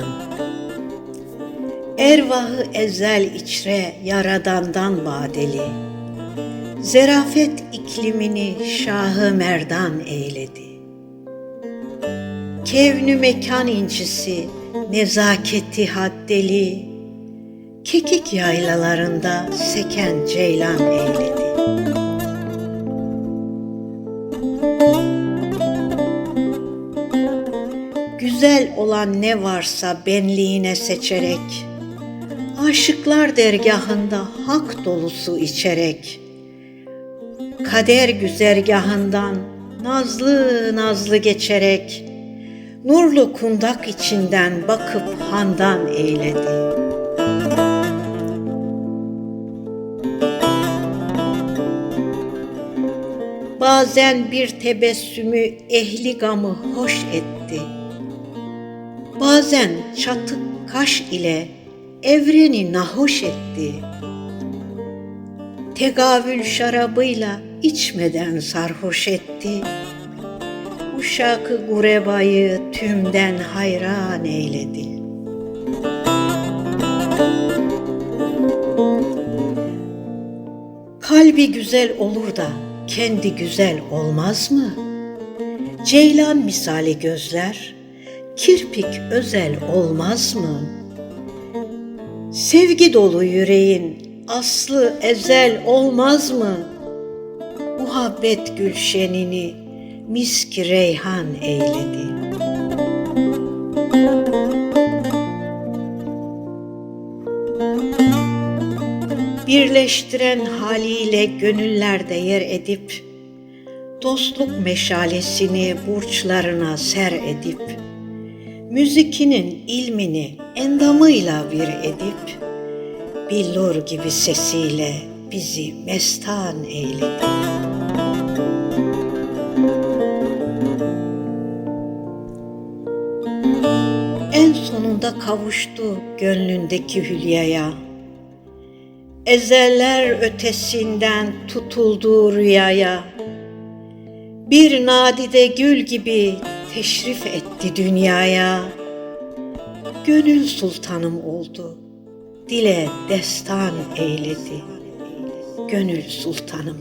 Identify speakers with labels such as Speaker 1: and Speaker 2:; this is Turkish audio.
Speaker 1: sultanım. Ervahı ezel içre yaradandan badeli. Zerafet iklimini şahı merdan eyledi. Kevnü mekan incisi, nezaketi haddeli, kekik yaylalarında seken ceylan eyledi. Güzel olan ne varsa benliğine seçerek, aşıklar dergahında hak dolusu içerek, kader güzergahından nazlı nazlı geçerek, nurlu kundak içinden bakıp handan eyledi. Bazen bir tebessümü ehli gamı hoş etti. Bazen çatık kaş ile evreni nahoş etti. Tegavül şarabıyla içmeden sarhoş etti. Uşakı gurebayı tümden hayran eyledi. Kalbi güzel olur da kendi güzel olmaz mı? Ceylan misali gözler, kirpik özel olmaz mı? Sevgi dolu yüreğin aslı ezel olmaz mı? Muhabbet gülşenini miski reyhan eyledi. Birleştiren haliyle gönüllerde yer edip, dostluk meşalesini burçlarına ser edip, müzikinin ilmini endamıyla bir edip, billur gibi sesiyle bizi mestan eyledi. En sonunda kavuştu gönlündeki hülyaya. Ezeller ötesinden tutulduğu rüyaya. Bir nadide gül gibi teşrif etti dünyaya. Gönül sultanım oldu, dile destan eyledi. Gönül sultanım.